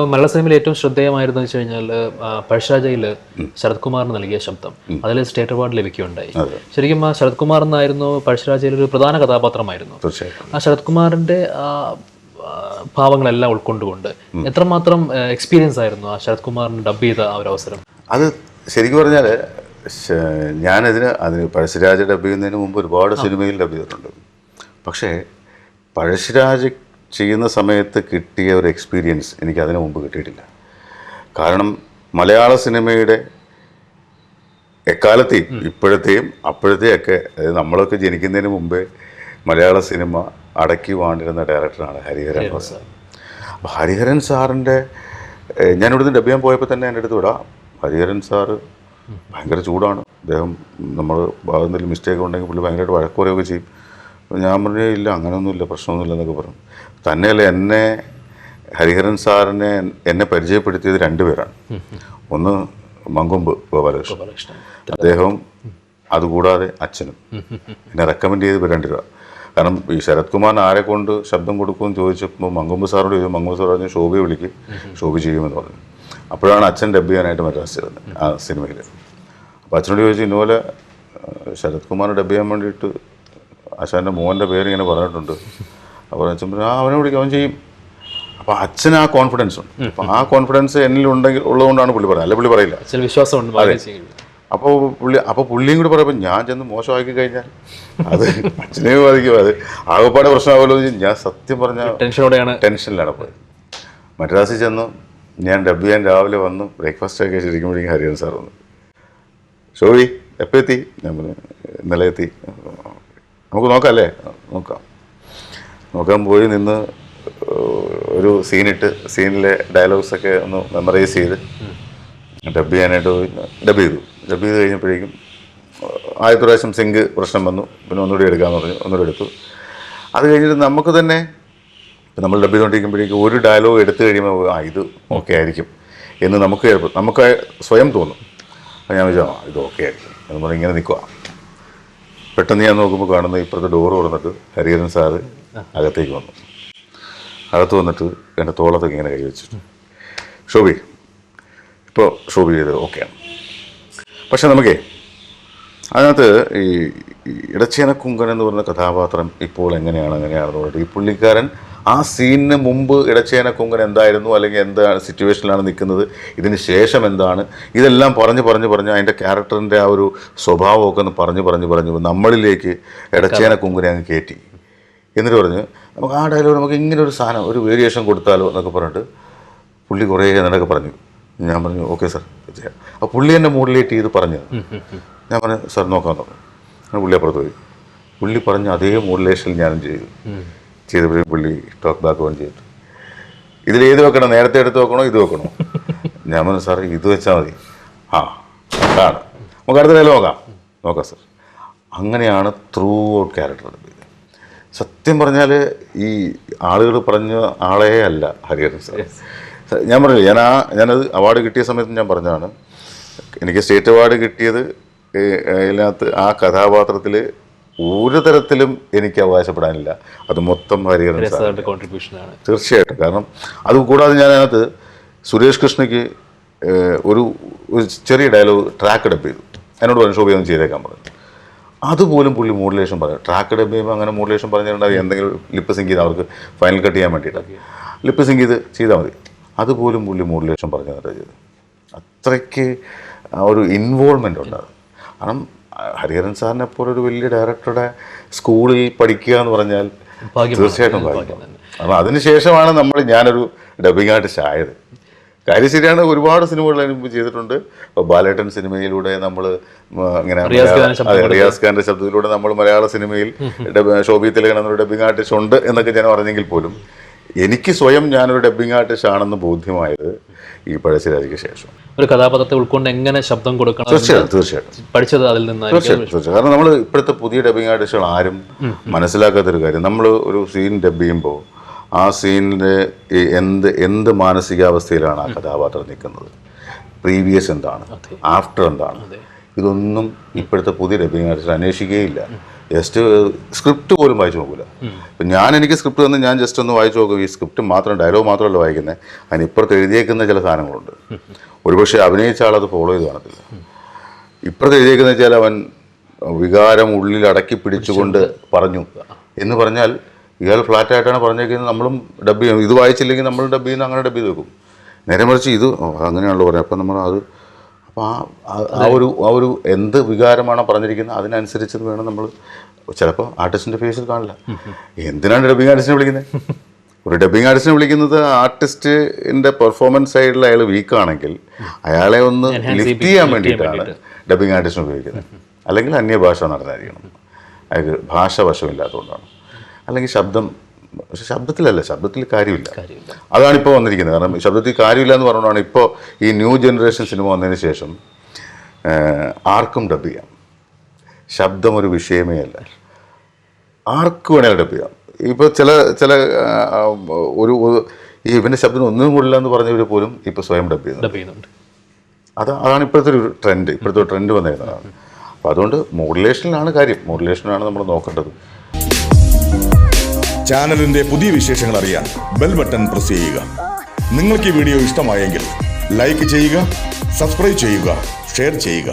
ഇപ്പോൾ മലയാള സിനിമയിൽ ഏറ്റവും ശ്രദ്ധേയമായിരുന്നു വെച്ച് കഴിഞ്ഞാൽ പഴശ്ശരാജയിൽ ശരത് കുമാറിന് നൽകിയ ശബ്ദം. അതിൽ സ്റ്റേറ്റ് അവാർഡ് ലഭിക്കുകയുണ്ടായി. ശരിക്കും ആ ശരത് കുമാർ എന്നായിരുന്നു പഴശ്ശരാജയിൽ ഒരു പ്രധാന കഥാപാത്രമായിരുന്നു. ആ ശരത് കുമാറിന്റെ ആ ഭാവങ്ങളെല്ലാം ഉൾക്കൊണ്ടുകൊണ്ട് എത്രമാത്രം എക്സ്പീരിയൻസ് ആയിരുന്നു ആ ശരത് കുമാറിന് ഡബ് ചെയ്ത ആ ഒരു അവസരം? അത് ശരിക്കും പറഞ്ഞാൽ ഞാനതിന് അതിന് പഴശ്ശിരാജ ഡബ് ചെയ്യുന്നതിന് മുമ്പ് ഒരുപാട് സിനിമയിൽ ഡബ് ചെയ്തിട്ടുണ്ട്. പക്ഷേ പഴശ്ശിരാജ് ചെയ്യുന്ന സമയത്ത് കിട്ടിയ ഒരു എക്സ്പീരിയൻസ് എനിക്ക് അതിനു മുമ്പ് കിട്ടിയിട്ടില്ല. കാരണം മലയാള സിനിമയുടെ എക്കാലത്തെയും ഇപ്പോഴത്തെയും അപ്പോഴത്തെയൊക്കെ അതായത് നമ്മളൊക്കെ ജനിക്കുന്നതിന് മുമ്പേ മലയാള സിനിമ അടക്കി വാണ്ടിരുന്ന ഡയറക്ടറാണ് ഹരിഹരൻ സാർ. അപ്പോൾ ഹരിഹരൻ സാറിന്റെ ഞാനിവിടുന്ന് ഡബ് ചെയ്യാൻ പോയപ്പോൾ തന്നെ എന്റെ അടുത്ത് വിടാം. ഹരിഹരൻ സാറ് ഭയങ്കര ചൂടാണ്. അദ്ദേഹം നമ്മൾ ഭാഗത്തിൽ മിസ്റ്റേക്ക് ഉണ്ടെങ്കിൽ പുള്ളി ഭയങ്കരമായിട്ട് വഴക്കുറയൊക്കെ ചെയ്യും. ഞാൻ പറഞ്ഞു ഇല്ല അങ്ങനെയൊന്നുമില്ല പ്രശ്നമൊന്നുമില്ല എന്നൊക്കെ പറഞ്ഞു. തന്നെയല്ല എന്നെ ഹരിഹരൻ സാറിനെ എന്നെ പരിചയപ്പെടുത്തിയത് രണ്ടുപേരാണ് ഒന്ന് മങ്കൊമ്പ് ഗോപാലകൃഷ്ണൻ. അദ്ദേഹവും അതുകൂടാതെ അച്ഛനും. എന്നെ റെക്കമെൻഡ് ചെയ്ത് ഇവർ രണ്ടുപേരാ. കാരണം ഈ ശരത് കുമാർ ആരെ കൊണ്ട് ശബ്ദം കൊടുക്കുമെന്ന് ചോദിച്ചപ്പോൾ മങ്കൊമ്പ് സാറോട് ചോദിച്ചു മങ്കൊമ്പ് സാർ പറഞ്ഞു ശോഭയെ വിളിക്കും ശോഭ ചെയ്യുമെന്ന് പറഞ്ഞു. അപ്പോഴാണ് അച്ഛൻ ഡബ് ചെയ്യാനായിട്ട് മദ്രാസ് ചേർന്നത് ആ സിനിമയിൽ അപ്പോൾ അച്ഛനോട് ചോദിച്ചു ഇന്നുപോലെ ശരത് കുമാർ ഡബ് ചെയ്യാൻ വേണ്ടിയിട്ട് ആശാന്റെ മോന്റെ പേര് ഇങ്ങനെ പറഞ്ഞിട്ടുണ്ട്. അപ്പോൾ അച്ഛൻ പറഞ്ഞു ആ അവനെ വിളിക്കും അവൻ ചെയ്യും. അപ്പോൾ അച്ഛന് ആ കോൺഫിഡൻസ് ഉണ്ട്. അപ്പോൾ ആ കോൺഫിഡൻസ് എന്നിലുണ്ടെങ്കിൽ ഉള്ളതുകൊണ്ടാണ് പുള്ളി പറയുന്നത് അല്ല പുള്ളി പറയില്ല. അച്ഛൻ വിശ്വാസമുണ്ട് ചെയ്യും. അപ്പോൾ പുള്ളി അപ്പോൾ പുള്ളിയും കൂടി പറയുമ്പോൾ ഞാൻ ചെന്ന് മോശമാക്കി കഴിഞ്ഞാൽ? അത് അച്ഛനെ ബാധിക്കും. അത് ആകപ്പാടെ പ്രശ്നമാകുമല്ലോ ഞാൻ സത്യം പറഞ്ഞാൽ ടെൻഷനോടെയാണ്. ടെൻഷനിലാണ് പോയത്. മദ്രാസിൽ ചെന്നു ഞാൻ ഡബ് ഞാൻ രാവിലെ വന്നു ബ്രേക്ക്ഫാസ്റ്റ് ഒക്കെ ശരിക്കുമ്പോഴേക്കും ഹരിഹരൻ സാർ വന്നു. ഷോവി എപ്പോൾ എത്തി? ഞാൻ പറഞ്ഞു ഇന്നലെ എത്തി. നമുക്ക് നോക്കാം അല്ലേ നോക്കാം. നോക്കാൻ പോയി നിന്ന് ഒരു സീനിട്ട് സീനിലെ ഡയലോഗ്സൊക്കെ ഒന്ന് മെമ്മറൈസ് ചെയ്ത് ഡബ് ചെയ്യാനായിട്ട് പോയി. ഡബ് ചെയ്തു. ഡബ് ചെയ്ത് കഴിഞ്ഞപ്പോഴേക്കും ആദ്യത്തെ പ്രാവശ്യം സിങ്ക് പ്രശ്നം വന്നു. പിന്നെ ഒന്നുകൂടി എടുക്കാമെന്ന് പറഞ്ഞു. ഒന്നുകൂടി എടുത്തു. അത് കഴിഞ്ഞിട്ട് നമുക്ക് തന്നെ നമ്മൾ ഡബ് ചെയ്തുകൊണ്ടിരിക്കുമ്പോഴേക്കും ഒരു ഡയലോഗ് എടുത്തു കഴിയുമ്പോൾ ആ ഇത് ഓക്കെ ആയിരിക്കും എന്ന് നമുക്ക് നമുക്ക് സ്വയം തോന്നും. അപ്പോൾ ഞാൻ വിചാരിച്ചു ഇത് ഓക്കെ ആയിരിക്കും എന്ന് പറഞ്ഞ് ഇങ്ങനെ നിൽക്കുക പെട്ടെന്ന് ഞാൻ നോക്കുമ്പോൾ കാണുന്ന ഇപ്പുറത്തെ ഡോറ് തുറന്നിട്ട് ഹരിഹരൻ സാറ് അകത്തേക്ക് വന്നു. അകത്ത് വന്നിട്ട് എന്റെ തോളത്തൊക്കെ ഇങ്ങനെ കൈ വെച്ചിട്ട്. ഷോബി ഇപ്പോൾ ഷോബി ചെയ്ത് ഓക്കെയാണ് പക്ഷെ നമുക്കേ അതിനകത്ത് ഈ ഇടച്ചേന കുങ്കൻ എന്ന് പറയുന്ന കഥാപാത്രം ഇപ്പോൾ എങ്ങനെയാണ് എങ്ങനെയാണെന്ന് പറഞ്ഞിട്ട് ഈ പുള്ളിക്കാരൻ ആ സീനിന് മുമ്പ് ഇടച്ചേന കുങ്കൻ എന്തായിരുന്നു? അല്ലെങ്കിൽ എന്താണ് സിറ്റുവേഷനിലാണ് നിൽക്കുന്നത്? ഇതിന് ശേഷം എന്താണ്? ഇതെല്ലാം പറഞ്ഞ് പറഞ്ഞ് പറഞ്ഞ് അതിന്റെ ക്യാരക്ടറിന്റെ ആ ഒരു സ്വഭാവമൊക്കെ ഒന്ന് പറഞ്ഞ് പറഞ്ഞ് പറഞ്ഞ് നമ്മളിലേക്ക് ഇടച്ചേന കുങ്കനെ അങ്ങ് കയറ്റി എന്നിട്ട് പറഞ്ഞ് നമുക്ക് ആ ഡയലോഗ് നമുക്ക് ഇങ്ങനെ ഒരു സാധനം ഒരു വേരിയേഷൻ കൊടുത്താലോ? എന്നൊക്കെ പറഞ്ഞിട്ട് പുള്ളി കുറേ എന്നൊക്കെ പറഞ്ഞു. ഞാൻ പറഞ്ഞു ഓക്കെ സാർ ചെയ്യാം. അപ്പോൾ പുള്ളി എന്നെ മോഡുലേറ്റ് ചെയ്ത് പറഞ്ഞു. ഞാൻ പറഞ്ഞു സാർ നോക്കാൻ പറഞ്ഞു. അങ്ങനെ പുള്ളി അപ്പുറത്ത് പോയി. പുള്ളി പറഞ്ഞ അതേ മോഡുലേഷനിൽ ഞാനും ചെയ്തു. ചെയ്തപ്പോഴും പുള്ളി ടോക്ക് ബാക്ക് ഓൺ ചെയ്തിട്ട്. ഇതിൽ ഏത് വെക്കണം? നേരത്തെ എടുത്ത് വെക്കണോ? ഇത് വെക്കണോ? ഞാൻ പറഞ്ഞു സാർ ഇത് വെച്ചാൽ മതി. ആ അതാണ്. നമുക്ക് അടുത്ത നില നോക്കാം. നോക്കാം സാർ അങ്ങനെയാണ് ത്രൂ ഔട്ട് ക്യാരക്ടർ സത്യം പറഞ്ഞാൽ ഈ ആളുകൾ പറഞ്ഞ ആളേ അല്ല ഹരിഹരൻ സാർ. ഞാൻ പറഞ്ഞു ഞാൻ ആ ഞാനത് അവാർഡ് കിട്ടിയ സമയത്ത് ഞാൻ പറഞ്ഞതാണ്. എനിക്ക് സ്റ്റേറ്റ് അവാർഡ് കിട്ടിയത് അതിനകത്ത് ആ കഥാപാത്രത്തിൽ ഒരു തരത്തിലും എനിക്ക് അവകാശപ്പെടാനില്ല. അത് മൊത്തം ഹരിഹരൻ കോൺട്രിബ്യൂഷനാണ് തീർച്ചയായിട്ടും. കാരണം അത് കൂടാതെ ഞാൻ അതിനകത്ത് സുരേഷ് കൃഷ്ണയ്ക്ക് ഒരു ഒരു ചെറിയ ഡയലോഗ് ട്രാക്ക് ഡബ് ചെയ്തു. എന്നോട് പറഞ്ഞു ശോഭയൊന്നും ചെയ്തേക്കാൻ പറഞ്ഞു അതുപോലും പുള്ളി മോഡുലേഷൻ പറഞ്ഞു ട്രാക്ക് ഡബ് ചെയ്യുമ്പോൾ അങ്ങനെ മോഡുലേഷൻ പറഞ്ഞിട്ടുണ്ടാവും എന്തെങ്കിലും ലിപ്പ് സിങ്ക് ചെയ്ത് അവർക്ക് ഫൈനൽ കട്ട് ചെയ്യാൻ വേണ്ടിയിട്ട്. ലിപ്പ് സിങ്ക് ചെയ്ത് ചെയ്താൽ മതി. അതുപോലും പുള്ളി മോഡുലേഷൻ പറഞ്ഞു തന്നിട്ട് ചെയ്തു അത്രയ്ക്ക് ഒരു ഇൻവോൾവ്മെന്റ് ഉണ്ട് കാരണം ഹരിഹരൻ സാറിനെ പോലെ ഒരു വലിയ ഡയറക്ടറുടെ സ്കൂളിൽ പഠിക്കുക എന്ന് പറഞ്ഞാൽ. തീർച്ചയായിട്ടും കാരണം അതിനുശേഷമാണ് നമ്മൾ ഞാനൊരു ഡബിങ് ആർട്ടിസ്റ്റ് ആയത്. കാര്യം ശരിയാണ് ഒരുപാട് സിനിമകൾ മുമ്പ് ചെയ്തിട്ടുണ്ട്. ഇപ്പോൾ ബാലേട്ടൻ സിനിമയിലൂടെ നമ്മൾ ഇങ്ങനെ റിയാസ് അതെ, റിയാസ് ഖാന്റെ ശബ്ദത്തിലൂടെ നമ്മൾ മലയാള സിനിമയിൽ ഡബ്- ശോഭി തിലകൻ എന്നൊരു ഡബിങ് ആർട്ടിസ്റ്റ് ഉണ്ട് എന്നൊക്കെ ഞാൻ പറഞ്ഞെങ്കിൽ പോലും എനിക്ക് സ്വയം ഞാനൊരു ഡബിങ് ആർട്ടിസ്റ്റ് ആണെന്ന് ബോധ്യമായത് ഈ പഴശ്ശിരാജയ്ക്ക് ശേഷം. ഒരു കഥാപാത്രത്തെ ഉൾക്കൊണ്ട് എങ്ങനെ ശബ്ദം കൊടുക്കണം തീർച്ചയായിട്ടും തീർച്ചയായിട്ടും. പഠിച്ചത് അതിൽ നിന്ന് തീർച്ചയായിട്ടും തീർച്ചയായും കാരണം നമ്മൾ ഇപ്പോഴത്തെ പുതിയ ഡബിങ് ആർട്ടിസ്റ്റുകൾ ആരും മനസ്സിലാക്കാത്തൊരു കാര്യം. നമ്മൾ ഒരു സീൻ ഡബ് ചെയ്യുമ്പോൾ ആ സീനിന്റെ എന്ത് എന്ത് മാനസികാവസ്ഥയിലാണ് ആ കഥാപാത്രം നിൽക്കുന്നത്? പ്രീവിയസ് എന്താണ്? ആഫ്റ്റർ എന്താണ്? ഇതൊന്നും ഇപ്പോഴത്തെ പുതിയ ഡബിങ് ആർട്ടിസ്റ്റ് അന്വേഷിക്കുകയില്ല. ജസ്റ്റ് സ്ക്രിപ്റ്റ് പോലും വായിച്ചു നോക്കില്ല ഇപ്പം ഞാൻ എനിക്ക് സ്ക്രിപ്റ്റ് തന്ന് ഞാൻ ജസ്റ്റ് ഒന്ന് വായിച്ചു നോക്കും. ഈ സ്ക്രിപ്റ്റ് മാത്രം ഡയലോഗ് മാത്രമല്ല വായിക്കുന്നത് അതിനിപ്പുറത്ത് എഴുതിയേക്കുന്ന ചില സാധനങ്ങളുണ്ട്. ഒരുപക്ഷെ അഭിനയിച്ച ആളത് ഫോളോ ചെയ്ത് കാണത്തില്ല. ഇപ്പുറത്ത് എഴുതിയേക്കുന്ന വെച്ചാൽ അവൻ വികാരം ഉള്ളിൽ അടക്കി പിടിച്ചുകൊണ്ട് പറഞ്ഞു. എന്ന് പറഞ്ഞാൽ ഇയാൾ ഫ്ലാറ്റായിട്ടാണ് പറഞ്ഞേക്കുന്നത്. നമ്മളും ഡബ് ചെയ്യും. ഇത് വായിച്ചില്ലെങ്കിൽ നമ്മൾ ഡബ് ചെയ്യുന്ന അങ്ങനെ ഡബ് ചെയ്ത് വെക്കും. നേരെ മറിച്ച് ഇത് അങ്ങനെയാണല്ലോ പറഞ്ഞത് അപ്പം നമ്മൾ അത് അപ്പോൾ ആ ആ- ഒരു ആ ഒരു എന്ത് വികാരമാണോ പറഞ്ഞിരിക്കുന്നത് അതിനനുസരിച്ച് വേണം നമ്മൾ ചിലപ്പോൾ ആർട്ടിസ്റ്റിന്റെ ഫേസിൽ കാണില്ല. എന്തിനാണ് ഡബിങ് ആർട്ടിസ്റ്റിനെ വിളിക്കുന്നത്? ഒരു ഡബിങ് ആർട്ടിസ്റ്റിനെ വിളിക്കുന്നത് ആർട്ടിസ്റ്റിന്റെ പെർഫോമൻസ് സൈഡിൽ അയാൾ വീക്കാണെങ്കിൽ അയാളെ ഒന്ന് ലിഫ്റ്റ് ചെയ്യാൻ വേണ്ടിയിട്ടാണ് ഡബിങ് ആർട്ടിസ്റ്റിനെ ഉപയോഗിക്കുന്നത്. അല്ലെങ്കിൽ അന്യഭാഷ നടന്നായിരിക്കണം അയാൾക്ക് ഭാഷ വശമില്ലാത്തതുകൊണ്ടാണ് അല്ലെങ്കിൽ ശബ്ദം പക്ഷെ ശബ്ദത്തിലല്ല ശബ്ദത്തിൽ കാര്യമില്ല. അതാണ് ഇപ്പോൾ വന്നിരിക്കുന്നത്. കാരണം ശബ്ദത്തിൽ കാര്യമില്ല എന്ന് പറഞ്ഞുകൊണ്ടാണ് ഇപ്പോൾ ഈ ന്യൂ ജനറേഷൻ സിനിമ വന്നതിന് ശേഷം ആർക്കും ഡബ് ചെയ്യാം. ശബ്ദം ഒരു വിഷയമേ അല്ല. ആർക്ക് വേണേലും ഡബ് ചെയ്യാം. ഇപ്പോൾ ചില ചില ഒരു ഈ ഇവന്റെ ശബ്ദം ഒന്നും കൊള്ളില്ല എന്ന് പറഞ്ഞവർ പോലും ഇപ്പോൾ സ്വയം ഡബ് ചെയ്യുന്നുണ്ട്. അത് അതാണ് ഇപ്പോഴത്തെ ഒരു ട്രെൻഡ് ഇപ്പോഴത്തെ ഒരു ട്രെൻഡ് വന്നിരുന്നതാണ് അപ്പോൾ അതുകൊണ്ട് മോഡുലേഷനിലാണ് കാര്യം. മോഡുലേഷനാണ് നമ്മൾ നോക്കേണ്ടത്. ചാനലിന്റെ പുതിയ വിശേഷങ്ങൾ അറിയാൻ ബെൽ ബട്ടൺ പ്രസ് ചെയ്യുക. നിങ്ങൾക്ക് ഈ വീഡിയോ ഇഷ്ടമായെങ്കിൽ ലൈക്ക് ചെയ്യുക സബ്സ്ക്രൈബ് ചെയ്യുക ഷെയർ ചെയ്യുക.